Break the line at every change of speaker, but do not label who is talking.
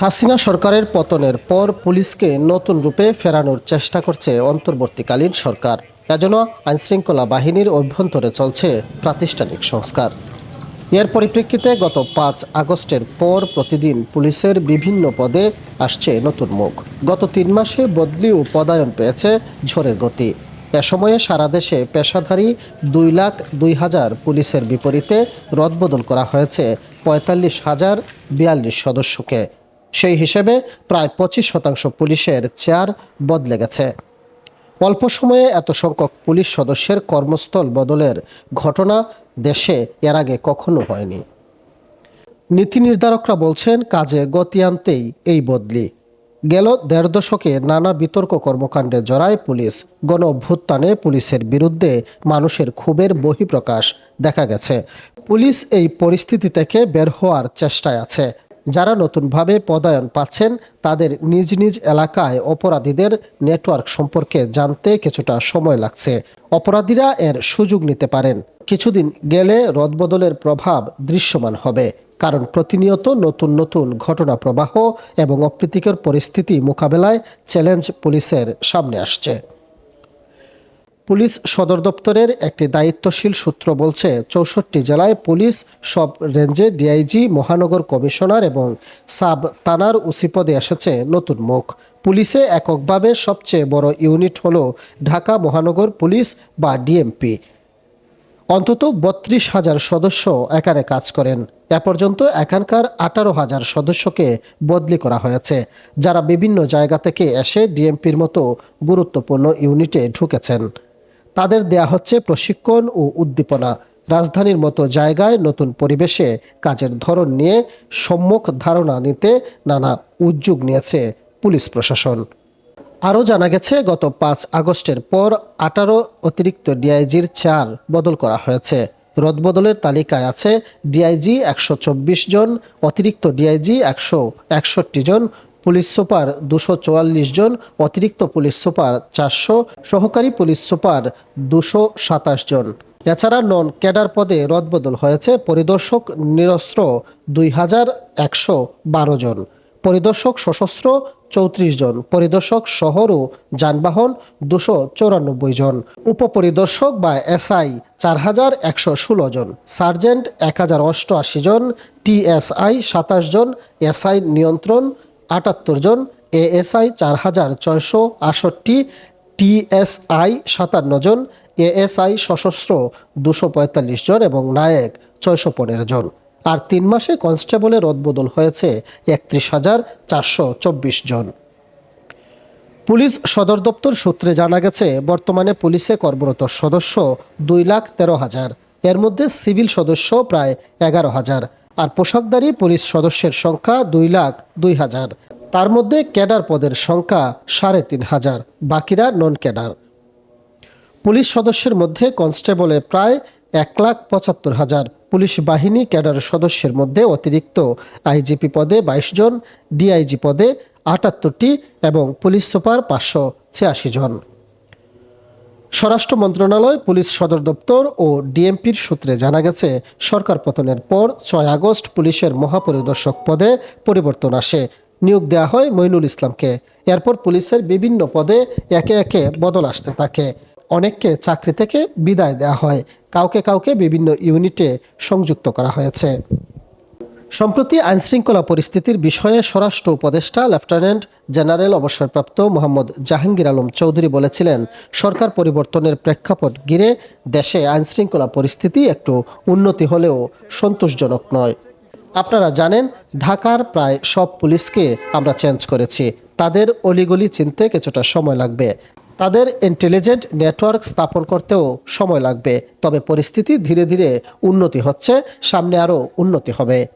হাসিনা সরকারের পতনের পর পুলিশকে নতুন রূপে ফেরানোর চেষ্টা করছে অন্তর্বর্তীকালীন সরকার। এজন্য আইনশৃঙ্খলা বাহিনীর অভ্যন্তরে চলছে প্রাতিষ্ঠানিক সংস্কার। এর পরিপ্রেক্ষিতে গত পাঁচ আগস্টের পর প্রতিদিন পুলিশের বিভিন্ন পদে আসছে নতুন মুখ। গত তিন মাসে বদলি ও পদায়ন পেয়েছে ঝড়ের গতি। এ সময়ে সারা দেশে পেশাধারী দুই লাখ দুই হাজার পুলিশের বিপরীতে রদবদল করা হয়েছে পঁয়তাল্লিশ হাজার বিয়াল্লিশ সদস্যকে। সেই হিসেবে প্রায় পঁচিশ শতাংশ পুলিশের চেয়ার বদলে গেছে। অল্প সময়ে এত সংখ্যক পুলিশ সদস্যের কর্মস্থল বদলের ঘটনা দেশে এর আগে কখনো হয়নি। নীতি নির্ধারকরা বলছেন, কাজে গতি আনতেই এই বদলি। গেল দেড় দশকে নানা বিতর্ক কর্মকাণ্ডে জড়ায় পুলিশ। গণ অভ্যুত্থানে পুলিশের বিরুদ্ধে মানুষের ক্ষোভের বহিঃপ্রকাশ দেখা গেছে। পুলিশ এই পরিস্থিতি থেকে বের হওয়ার চেষ্টায় আছে। যারা নতুনভাবে পদায়ন পাচ্ছেন, তাদের নিজ নিজ এলাকায় অপরাধীদের নেটওয়ার্ক সম্পর্কে জানতে কিছুটা সময় লাগছে। অপরাধীরা এর সুযোগ নিতে পারেন। কিছুদিন গেলে রদবদলের প্রভাব দৃশ্যমান হবে, কারণ প্রতিনিয়ত নতুন নতুন ঘটনা প্রবাহ এবং অপ্রীতিকর পরিস্থিতি মোকাবেলায় চ্যালেঞ্জ পুলিশের সামনে আসছে। পুলিশ সদর দপ্তরের একটি দায়িত্বশীল সূত্র বলছে, চৌষট্টি জেলায় পুলিশ সব রেঞ্জে ডিআইজি মহানগর কমিশনার এবং সাব থানার উসি পদে এসেছে নতুন মুখ। পুলিশে এককভাবে সবচেয়ে বড় ইউনিট হল ঢাকা মহানগর পুলিশ বা ডিএমপি অন্তত বত্রিশ হাজার সদস্য একারে কাজ করেন। এ পর্যন্ত এখানকার আঠারো হাজার সদস্যকে বদলি করা হয়েছে। যারা বিভিন্ন জায়গা থেকে এসে ডিএমপির মতো গুরুত্বপূর্ণ ইউনিটে ঢুকেছেন। তাদের দেয়া হচ্ছে প্রশিক্ষণ ও উদ্দীপনা। রাজধানীর মতো জায়গায় নতুন পরিবেশে কাজের ধরন নিয়ে সম্মুখ ধারণা নিতে নানা উদ্যোগ নিয়েছে পুলিশ প্রশাসন। আরও জানা গেছে, গত পাঁচ আগস্টের পর আঠারো অতিরিক্ত ডিআইজির চার বদল করা হয়েছে। রদবদলের তালিকায় আছে ডিআইজি একশো চব্বিশ জন, অতিরিক্ত ডিআইজি একশো একষট্টি জন পুলিশ সুপার দুশো চুয়াল্লিশ জন, অতিরিক্ত পুলিশ সুপার চারশো, সহকারী পুলিশ সুপার দুশো সাতাশ জন। এছাড়া নন ক্যাডার পদে রদবদল হয়েছে পরিদর্শক নিরস্ত্র দুই হাজার একশো বারো জন, পরিদর্শক সশস্ত্র চৌত্রিশ জন, পরিদর্শক শহর ও যানবাহন দুশো চৌরানব্বই জন, উপপরিদর্শক বা এসআই চার হাজার একশো ষোলো জন, সার্জেন্ট এক হাজার অষ্টআশি জন, টিএসআই সাতাশ জন, এসআই নিয়ন্ত্রণ আটাত্তর জন, এএসআই চার হাজার ছয়শো আষট্টি টিএসআই সাতান্ন জন, এএসআই সশস্ত্র দুশো পঁয়তাল্লিশ জন এবং নায়ক ছয়শো পনেরো জন। আর তিন মাসে কনস্টেবলের রদবদল হয়েছে একত্রিশ হাজার চারশো চব্বিশ জন। পুলিশ সদর দপ্তর সূত্রে জানা গেছে, বর্তমানে পুলিশে কর্মরত সদস্য দুই লাখ তেরো হাজার। এর মধ্যে সিভিল সদস্য প্রায় এগারো হাজার। আর পোশাকধারী পুলিশ সদস্যের সংখ্যা দুই লাখ দুই হাজার। তার মধ্যে ক্যাডার পদের সংখ্যা সাড়ে তিন হাজার, বাকিরা নন ক্যাডার। পুলিশ সদস্যের মধ্যে কনস্টেবলে প্রায় এক লাখ পঁচাত্তর হাজার। পুলিশ বাহিনী ক্যাডার সদস্যের মধ্যে অতিরিক্ত আইজিপি পদে বাইশ জন, ডিআইজি পদে আটাত্তরটি এবং পুলিশ সুপার পাঁচশো ছিয়াশি জন। স্বরাষ্ট্র মন্ত্রণালয়, পুলিশ সদর দপ্তর ও ডিএমপির সূত্রে জানা গেছে, সরকার পতনের পর ছয় আগস্ট পুলিশের মহাপরিদর্শক পদে পরিবর্তন আসে। নিয়োগ দেওয়া হয় মইনুল ইসলামকে। এরপর পুলিশের বিভিন্ন পদে একে একে বদল আসতে থাকে। অনেককে চাকরি থেকে বিদায় দেওয়া হয়। কাউকে কাউকে বিভিন্ন ইউনিটে সংযুক্ত করা হয়েছে। সম্প্রতি আইনশৃঙ্খলা পরিস্থিতির বিষয়ে স্বরাষ্ট্র উপদেষ্টা লেফটেন্যান্ট জেনারেল অবসরপ্রাপ্ত মোহাম্মদ জাহাঙ্গীর আলম চৌধুরী বলেছিলেন, সরকার পরিবর্তনের প্রেক্ষাপট ঘিরে দেশে আইনশৃঙ্খলা পরিস্থিতি একটু উন্নতি হলেও সন্তোষজনক নয়। আপনারা জানেন, ঢাকার প্রায় সব পুলিশকে আমরা চেঞ্জ করেছি। তাদের অলিগলি চিনতে কিছুটা সময় লাগবে। তাদের ইন্টেলিজেন্ট নেটওয়ার্ক স্থাপন করতেও সময় লাগবে। তবে পরিস্থিতি ধীরে ধীরে উন্নতি হচ্ছে, সামনে আরও উন্নতি হবে।